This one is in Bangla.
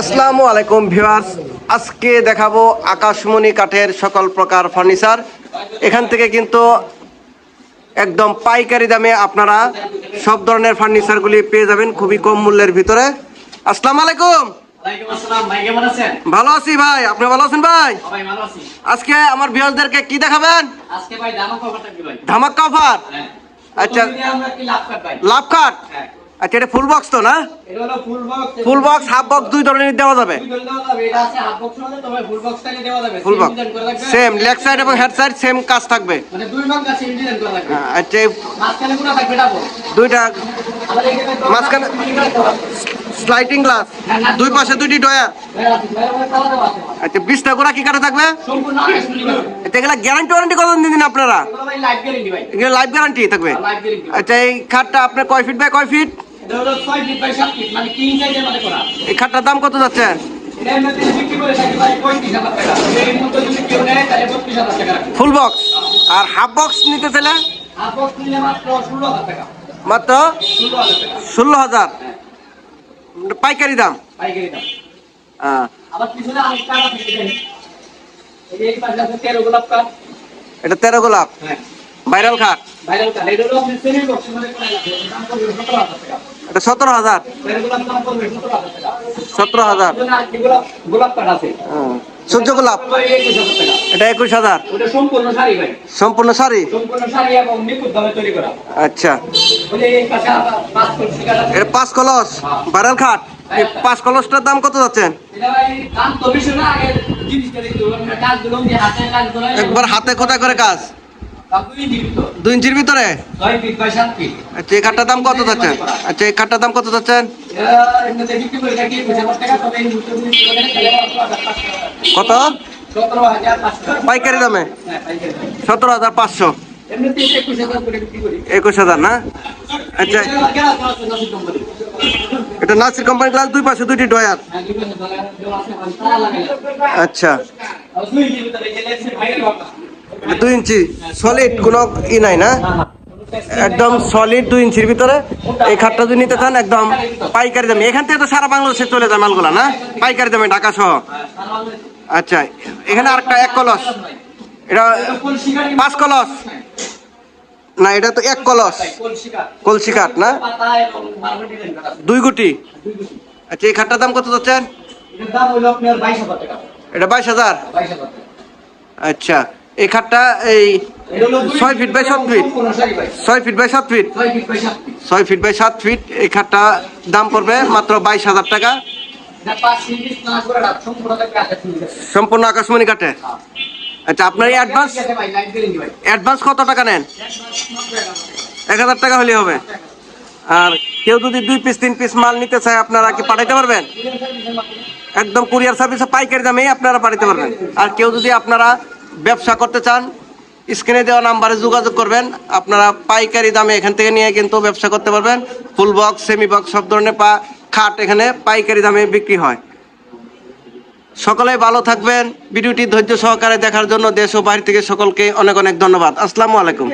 আসসালামু আলাইকুম ভিউয়ার্স আজকে দেখাবো আকাশমণি কাঠের সকল প্রকার ফার্নিচার। এখান থেকে কিন্তু একদম পাইকারি দামে আপনারা সব ধরনের ফার্নিচারগুলি পেয়ে যাবেন খুবই কম মূল্যের ভিতরে। আসসালামু আলাইকুম। ভালো আছি ভাই আপনি ভালো আছেন ভাই? আজকে আমার ভিউয়ার্সদেরকে কি দেখাবেন? আজকে ভাই ধামাক্কা অফার হ্যাঁ। আচ্ছা। লাভ কাট? হ্যাঁ। আচ্ছা এটা ফুল বক্স তো না? ফুল বক্স হাফ বক্স দুই ধরনের দেওয়া যাবে। Full box. Same leg side এবং হেড সাইড সেম কাজ থাকবে। মানে হ্যাঁ, আচ্ছা দুইটা মাঝখানে- স্লাইডিং গ্লাস দুই পাশে দুইটি ডয়ার আচ্ছা বিশটা গোড়া কি কাটা থাকবে? আচ্ছা এগুলা গ্যারান্টি ওয়ারেন্টি কত দিন দিন আপনারা লাইফ গ্যারান্টি থাকবে। আচ্ছা এই খাটটা আপনার কয় ফিট বাই কয় ফিট এটা হলো 6 ফিট বাই 7 ফিট মানে এই খাটটার দাম কত যাচ্ছে? এটা এমনিতে বিক্রি করে থাকি ভাই 35000 টাকা। এর মধ্যে যদি কেউ নেয় তাহলে 32000 টাকা রাখবে। ফুল বক্স আর হাফ বক্স নিতে চাইলে? মাত্র 16000 টাকা। মাত্র 16000 টাকা। ষোলো হাজার? পাইকারি দাম? পাইকারি দাম। এটা তেরো গোলাপ? হ্যাঁ। ভাইরাল খাট ভাইরাল কাঠ। সতেরো হাজার। সতেরো হাজার। সূর্য গোলাপ। এটা একুশ হাজার। সম্পূর্ণ শাড়ি। আচ্ছা। পাঁচ কলসি। ভাইরাল খাট। এই পাঁচ কলসটার দাম কত যাচ্ছেন? একবার হাতে খোদাই করে কাজ। দুই ইঞ্চির ভিতরে? আচ্ছা এই খাটটার দাম কত যাচ্ছেন আচ্ছা এই খাটটার দাম কত যাচ্ছেন। কত। পাইকারি দামে? হ্যাঁ, পাইকারি দাম। সতেরো হাজার পাঁচশো। একুশ হাজার না? আচ্ছা। এটা নাসির কোম্পানি। গ্লাস দুই পাশে দুইটি ডয়ার হ্যাঁ। আচ্ছা। দুই ইঞ্চি সলিড কোনো ই নাই না। একদম সলিড দুই ইঞ্চির ভিতরে এই খাটটা যদি নিতে চান একদম পাইকারি দামে এখান থেকে তো সারা বাংলাদেশে চলে যায় মালগুলা না পাইকারি দামে ঢাকা সহ। আচ্ছা এখানে আরেকটা এক কলস এটা। পাঁচ কলস না এটা তো এক কলস কলসি কাঠ। না। দুই গুটি আচ্ছা এই খাটটার দাম কত যাচ্ছেন এটা বাইশ হাজার আচ্ছা এই খাটটা এই ছয় ফিট বাই সাত ফিট। ছয় ফিট বাই সাত ফিট ছয় ফিট বাই সাত ফিট। এই খাটটা দাম পড়বে মাত্র বাইশ হাজার টাকা। সম্পূর্ণ আকাশমণি কাটে আচ্ছা আপনার অ্যাডভান্স। অ্যাডভান্স কত টাকা নেন? এক হাজার টাকা হলে হবে। আর কেউ যদি দুই পিস তিন পিস মাল নিতে চায় আপনারা কি পাঠাইতে পারবেন? একদম কুরিয়ার সার্ভিসে পাইকারি দামেই আপনারা পাঠাইতে পারবেন। আর কেউ যদি আপনারা ব্যবসা করতে চান, স্ক্রিনে দেওয়া নাম্বারে যোগাযোগ করবেন। আপনারা পাইকারি দামে এখান থেকে নিয়ে কিন্তু ব্যবসা করতে পারবেন। ফুল বক্স, সেমি বক্স, সব ধরনের পা, খাট এখানে পাইকারি দামে বিক্রি হয়। সকলে ভালো থাকবেন। ভিডিওটি ধৈর্য সহকারে দেখার জন্য দেশ ও বাইরে থেকে সকলকে অনেক অনেক ধন্যবাদ। আসসালামু আলাইকুম।